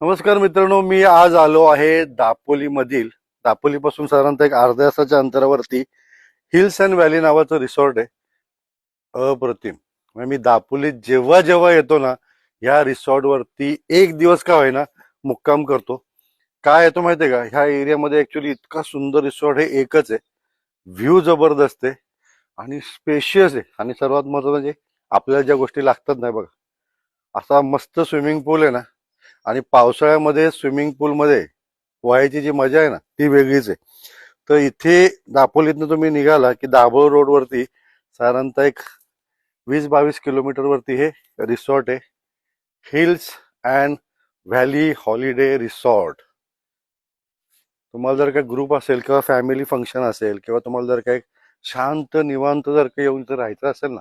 नमस्कार मित्रांनो मी आज आलो आहे दापोली मधील दापोली पासून साधारणतः एक अर्ध्या तासाच्या अंतरावरती हिल्स अँड व्हॅली नावाचं रिसॉर्ट आहे. अप्रतिम. म्हणजे मी दापोलीत जेव्हा जेव्हा येतो ना या रिसॉर्ट वरती एक दिवस का होईना मुक्काम करतो. काय येतो माहितीये का? ह्या एरियामध्ये ऍक्च्युली इतका सुंदर रिसॉर्ट हे एकच आहे. व्ह्यू जबरदस्त आहे. आणि स्पेशियस आहे. आणि सर्वात महत्वाचं म्हणजे आपल्याला ज्या गोष्टी लागतात नाही बघा. असा मस्त स्विमिंग पूल आहे ना आणि पावसाळ्यामध्ये स्विमिंग पूलमध्ये पोहायची जी मजा आहे ना ती वेगळीच आहे. तर इथे दापोलीतनं तुम्ही निघाला की दाभोळ रोडवरती साधारणतः एक वीस बावीस किलोमीटरवरती हे रिसॉर्ट आहे. Hills and valley holiday resort. तुम्हाला जर काय ग्रुप असेल किंवा फॅमिली फंक्शन असेल किंवा तुम्हाला जर काय शांत निवांत जर का येऊन तर राहायचं असेल ना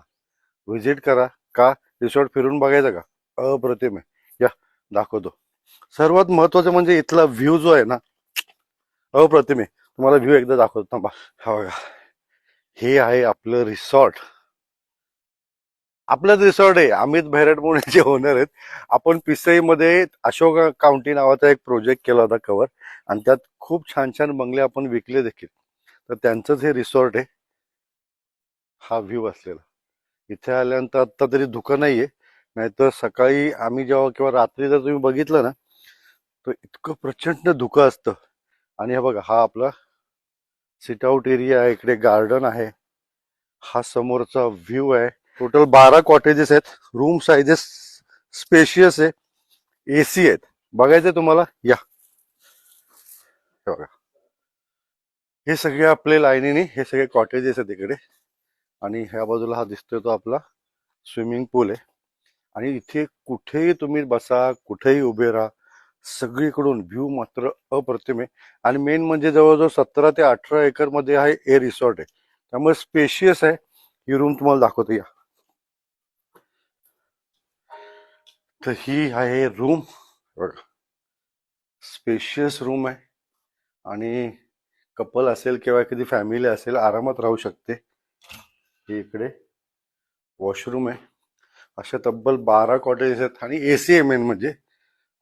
व्हिजिट करा. का? रिसॉर्ट फिरून बघायचं का? अप्रतिम आहे. या. दाखवतो. सर्वात महत्वाचं म्हणजे इथला व्ह्यू जो आहे ना अप्रतिमे तुम्हाला व्ह्यू एकदा दाखवतो. थांबा. हा बघा. हे आहे आपलं रिसॉर्ट आपलंच रिसॉर्ट आहे. अमित भैरट म्हणून जे ओनर आहेत. आपण पिसईमध्ये अशोक काउंटी नावाचा एक प्रोजेक्ट केला होता कवर आणि त्यात खूप छान छान बंगले आपण विकले देखील. तर त्यांचंच हे रिसॉर्ट आहे. हा व्ह्यू असलेला. इथे आल्यानंतर आता तरी धुकं नाहीये. नाहीतर सकाळी आम्ही जेव्हा किंवा रात्री जर तुम्ही बघितलं ना तर इतकं प्रचंड धुकं असतं. आणि हे बघा हा आपला सिट आउट एरिया आहे इकडे गार्डन आहे. हा समोरचा व्ह्यू आहे. टोटल बारा कॉटेजेस आहेत. रूम साइजेस स्पेशियस आहे. एसी आहेत. बघायचं तुम्हाला? या. बघा. हे सगळे आपले लाईनीने हे सगळे कॉटेजेस आहेत इकडे. आणि ह्या बाजूला हा दिसतोय तो आपला स्विमिंग पूल आहे. आणि इथे कुठेही तुम्ही बसा कुठेही उभे राहा सगळीकडून व्ह्यू मात्र अप्रतिम आहे. आणि मेन म्हणजे जवळजवळ सतरा ते अठरा एकरमध्ये हा आहे ए रिसॉर्ट आहे. त्यामुळे स्पेशियस आहे. ही रूम तुम्हाला दाखवतो या. तर ही आहे रूम बघा. स्पेशियस रूम आहे. आणि कपल असेल किंवा एखादी फॅमिली असेल आरामात राहू शकते. ही इकडे वॉशरूम आहे. अशा तब्बल बारा कॉटेजेस आहेत आणि ए सी एम मेन म्हणजे.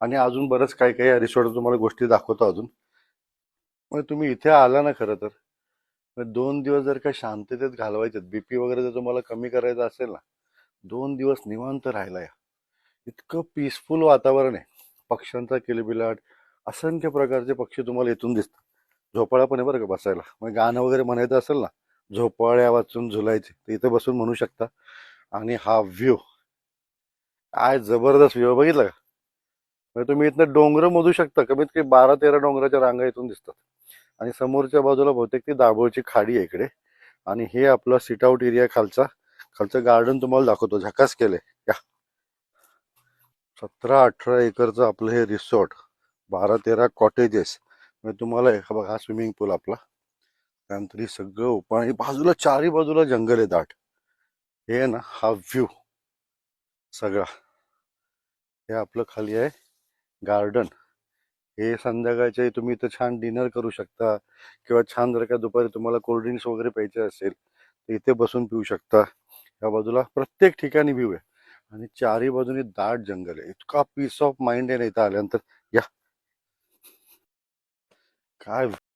आणि अजून बरंच काही काही रिसॉर्ट तुम्हाला गोष्टी दाखवतो अजून. मग तुम्ही इथे आला ना खरं तर. मग दोन दिवस जर का शांततेत घालवायचे बीपी वगैरे जर तुम्हाला कमी करायचं असेल ना दोन दिवस निवांत राहायला या. इतकं पीसफुल वातावरण आहे. पक्ष्यांचा किलबिलाट असंख्य प्रकारचे पक्षी तुम्हाला इथून दिसतात. झोपाळा पण आहे बरं का बसायला. मग गाणं वगैरे म्हणायचं असेल ना झोपाळ्या वाचून झुलायचे. तर इथे बसून म्हणू शकता. आणि हा व्ह्यू काय जबरदस्त व्ह्यू बघितलं का? म्हणजे तुम्ही इथनं डोंगर मोजू शकता. कमीत कमी बारा तेरा डोंगराच्या रांगा इथून दिसतात. आणि समोरच्या बाजूला बहुतेक ती दाभोळची खाडी आहे इकडे. आणि हे आपला सिट आउट एरिया खालचा. खालचं गार्डन तुम्हाला दाखवतो. झकास केलंय. या. सतरा अठरा एकरचं आपलं हे रिसॉर्ट बारा तेरा कॉटेजेस म्हणजे तुम्हाला एक बघा हा स्विमिंग पूल आपला. त्यानंतर हे सगळं ओपन आणि बाजूला चारी बाजूला जंगल आहे दाट. हे आहे ना हा व्ह्यू सगळा. हे आपलं खाली आहे. गार्डन हे संध्याकाळचे तुम्ही इथं छान डिनर करू शकता. किंवा छान जर का दुपारी तुम्हाला कोल्ड्रिंक्स वगैरे प्यायचे असेल तर इथे बसून पिऊ शकता. या बाजूला प्रत्येक ठिकाणी व्ह्यू आहे. आणि चारी बाजूनी दाट जंगल आहे. इतका पीस ऑफ माइंड आहे ना इथं आल्यानंतर. या. काय